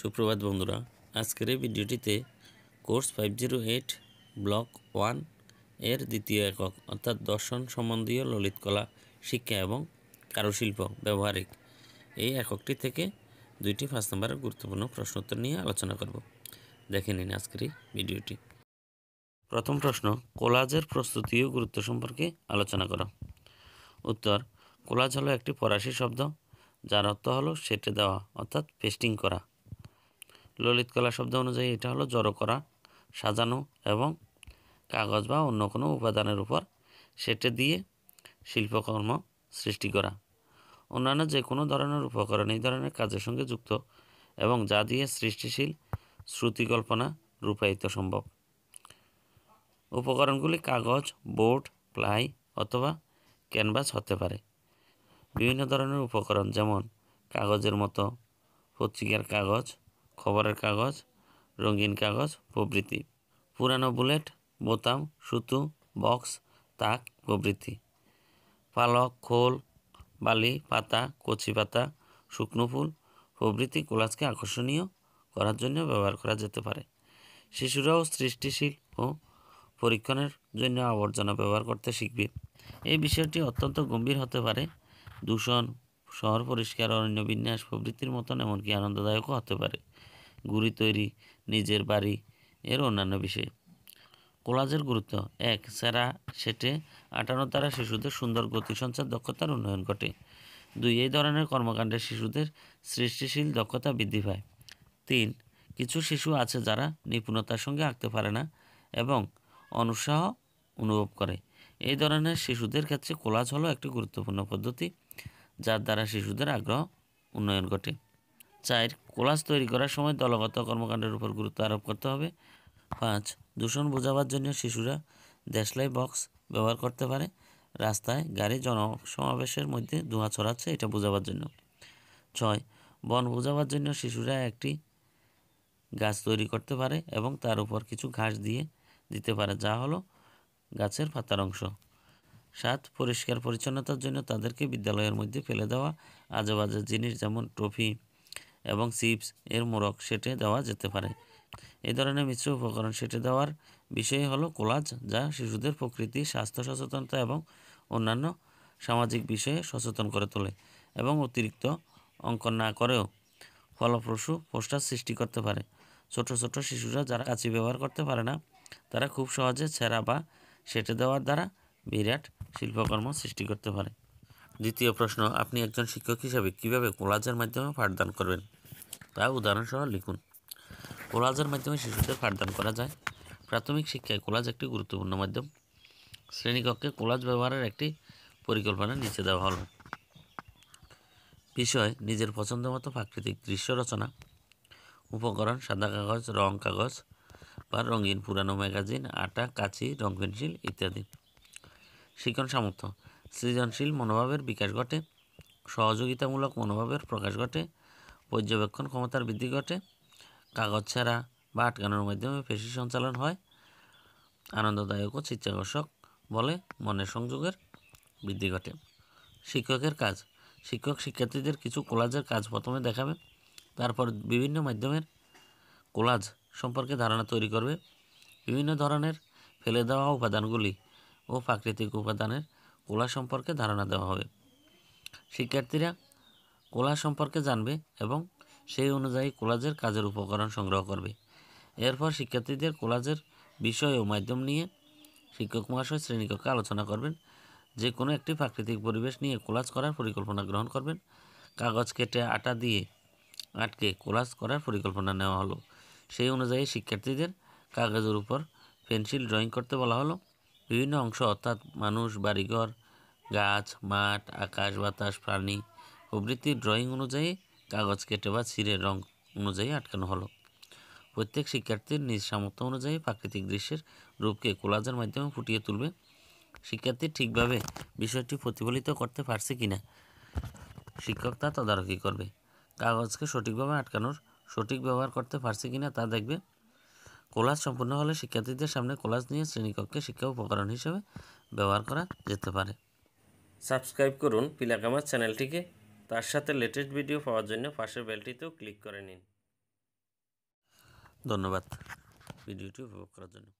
সুপ্রভাত বন্ধুরা, আজকের এই ভিডিওটিতে course five zero eight block ওয়ানের দ্বিতীয় একক, অর্থাৎ দর্শন সম্বন্ধীয় ললিত কলা, শিক্ষা এবং কারুশিল্প ব্যবহারিক। এই এককটি থেকে দুইটি পাঁচ নম্বরের গুরুত্বপূর্ণ প্রশ্নোত্তর নিয়ে আলোচনা করব। দেখে নিন আজকের এই ভিডিওটি। প্রথম প্রশ্ন, কোলাজের প্রস্তুতি ও গুরুত্ব সম্পর্কে আলোচনা করো। উত্তর, কোলাজ হলো একটি ফরাসি শব্দ, যার অর্থ হলো সেটে দেওয়া, অর্থাৎ পেস্টিং করা। ললিত কলা শব্দ অনুযায়ী এটা হলো জড়ো করা, সাজানো এবং কাগজ বা অন্য কোনো উপাদানের উপর সেটে দিয়ে শিল্পকর্ম সৃষ্টি করা। অন্যান্য যে কোনো ধরনের উপকরণ এই ধরনের কাজের সঙ্গে যুক্ত এবং যা দিয়ে সৃষ্টিশীল শ্রুতিকল্পনা রূপায়িত সম্ভব। উপকরণগুলি কাগজ, বোর্ড, প্লাই অথবা ক্যানভাস হতে পারে। বিভিন্ন ধরনের উপকরণ যেমন কাগজের মতো, পত্রিকার কাগজ খবরের কাগজ, রঙিন কাগজ, প্রভৃতি। পুরানো বুলেট, বোতাম, সুতো, বক্স, তাক, প্রভৃতি। পালক, খোল, বালি, পাতা, কচি পাতা, শুকনো ফুল, প্রভৃতি কোলাজকে আকর্ষণীয় করার জন্য ব্যবহার করা যেতে পারে। শিশুরাও সৃষ্টিশীল ও পরীক্ষণের জন্য আবর্জনা ব্যবহার করতে শিখবে। এই বিষয়টি অত্যন্ত গম্ভীর হতে পারে। দূষণ, শহর পরিষ্কার, অরণ্য বিন্যাস প্রভৃতির মতন এমনকি আনন্দদায়কও হতে পারে। গুড়ি তৈরি, নিজের বাড়ি, এর অন্যান্য বিষয়। কোলাজের গুরুত্ব এক, সেরা সেটে আটানো দ্বারা শিশুদের সুন্দর গতি সঞ্চার দক্ষতার উন্নয়ন ঘটে। দুই, এই ধরনের কর্মকাণ্ডে শিশুদের সৃষ্টিশীল দক্ষতা বৃদ্ধি পায়। তিন, কিছু শিশু আছে যারা নিপুণতার সঙ্গে আঁকতে পারে না এবং অনুৎসাহ অনুভব করে। এই ধরনের শিশুদের ক্ষেত্রে কোলাজ হলো একটি গুরুত্বপূর্ণ পদ্ধতি, যার দ্বারা শিশুদের আগ্রহ উন্নয়ন ঘটে। চার কোলাস তৈরি করার সময় দলগত কর্মকাণ্ডের উপর গুরুত্ব আরোপ করতে হবে। পাঁচ, দূষণ বোঝাবার জন্য শিশুরা দেশলাই বক্স ব্যবহার করতে পারে। রাস্তায় গাড়ি জনসমাবেশের মধ্যে ধোঁয়া ছড়াচ্ছে, এটা বোঝাবার জন্য। ছয়, বন বোঝাবার জন্য শিশুরা একটি গাছ তৈরি করতে পারে এবং তার উপর কিছু ঘাস দিয়ে দিতে পারে, যা হলো গাছের পাতার অংশ। সাত, পরিষ্কার পরিচ্ছন্নতার জন্য তাদেরকে বিদ্যালয়ের মধ্যে ফেলে দেওয়া। আজেবাজে জিনিস যেমন ট্রফি এবং চিপস এর মোড়ক সেটে দেওয়া যেতে পারে। এই ধরনের মিশ্র উপকরণ সেটে দেওয়ার বিষয় হলো কোলাজ, যা শিশুদের প্রকৃতি, স্বাস্থ্য সচেতনতা এবং অন্যান্য সামাজিক বিষয়ে সচেতন করে তোলে এবং অতিরিক্ত অঙ্কন না করেও ফলপ্রসূ পোস্টার সৃষ্টি করতে পারে। ছোট ছোট শিশুরা যারা কাঁচি ব্যবহার করতে পারে না, তারা খুব সহজে ছেঁড়া বা সেটে দেওয়ার দ্বারা বিরাট শিল্পকর্ম সৃষ্টি করতে পারে। দ্বিতীয় প্রশ্ন, আপনি একজন শিক্ষক হিসাবে কীভাবে কোলাজের মাধ্যমে পাঠদান করবেন? তা উদাহরণসহ লিখুন। কোলাজের মাধ্যমে শিশুদের পাঠদান করা যায়। প্রাথমিক শিক্ষায় কোলাজ একটি গুরুত্বপূর্ণ মাধ্যম। শ্রেণীকক্ষে কোলাজ ব্যবহারের একটি পরিকল্পনা নিচে দেওয়া হলো। বিষয়, নিজের পছন্দ মতো প্রাকৃতিক দৃশ্য রচনা। উপকরণ, সাদা কাগজ, রং কাগজ বা রঙিন পুরানো ম্যাগাজিন, আটা, কাঁচি রং পেন্সিল ইত্যাদি। শিক্ষণ সামর্থ্য সৃজনশীল মনোভাবের বিকাশ ঘটে, সহযোগিতামূলক মনোভাবের প্রকাশ ঘটে, পর্যবেক্ষণ ক্ষমতার বৃদ্ধি ঘটে, কাগজ ছাড়া বা আটকানোর মাধ্যমে পেশি সঞ্চালন হয়, আনন্দদায়ক ও চিত্তাকর্ষক বলে মনের সংযোগের বৃদ্ধি ঘটে। শিক্ষকের কাজ, শিক্ষক শিক্ষার্থীদের কিছু কোলাজের কাজ প্রথমে দেখাবে, তারপর বিভিন্ন মাধ্যমের কোলাজ সম্পর্কে ধারণা তৈরি করবে, বিভিন্ন ধরনের ফেলে দেওয়া উপাদানগুলি ও প্রাকৃতিক উপাদানের কোলা সম্পর্কে ধারণা দেওয়া হবে। শিক্ষার্থীরা কোলা সম্পর্কে জানবে এবং সেই অনুযায়ী কোলাজের কাজের উপকরণ সংগ্রহ করবে। এরপর শিক্ষার্থীদের কোলাজের বিষয় ও মাধ্যম নিয়ে শিক্ষক মহাশয় শ্রেণীকক্ষে আলোচনা করবেন। যে কোনো একটি প্রাকৃতিক পরিবেশ নিয়ে কোলাজ করার পরিকল্পনা গ্রহণ করবেন। কাগজ কেটে আটা দিয়ে আটকে কোলাজ করার পরিকল্পনা নেওয়া হলো। সেই অনুযায়ী শিক্ষার্থীদের কাগজের উপর পেন্সিল ড্রয়িং করতে বলা হলো। বিভিন্ন অংশ অর্থাৎ মানুষ, বাড়িঘর, গাছ, মাঠ, আকাশ, বাতাস, প্রাণী প্রভৃতির ড্রয়িং অনুযায়ী কাগজ কেটে বা ছিঁড়ে রং অনুযায়ী আটকানো হলো। প্রত্যেক শিক্ষার্থীর নিজ সামর্থ্য অনুযায়ী প্রাকৃতিক দৃশ্যের রূপকে কোলাজের মাধ্যমে ফুটিয়ে তুলবে। শিক্ষার্থী ঠিকভাবে বিষয়টি প্রতিফলিত করতে পারছে কিনা, শিক্ষক তা তদারকি করবে। কাগজকে সঠিকভাবে আটকানোর সঠিক ব্যবহার করতে পারছে কিনা তা দেখবে। কোলাজ সম্পূর্ণ হলে শিক্ষার্থীদের সামনে কোলাস নিয়ে শ্রেণীকক্ষে শিক্ষা উপকরণ হিসেবে ব্যবহার করা যেতে পারে। সাবস্ক্রাইব করুন পিলাকামার চ্যানেলটিকে। তার সাথে লেটেস্ট ভিডিও পাওয়ার জন্য পাশের বেলটিতেও ক্লিক করে নিন। ধন্যবাদ। ভিডিওটি উপভোগ করার জন্য।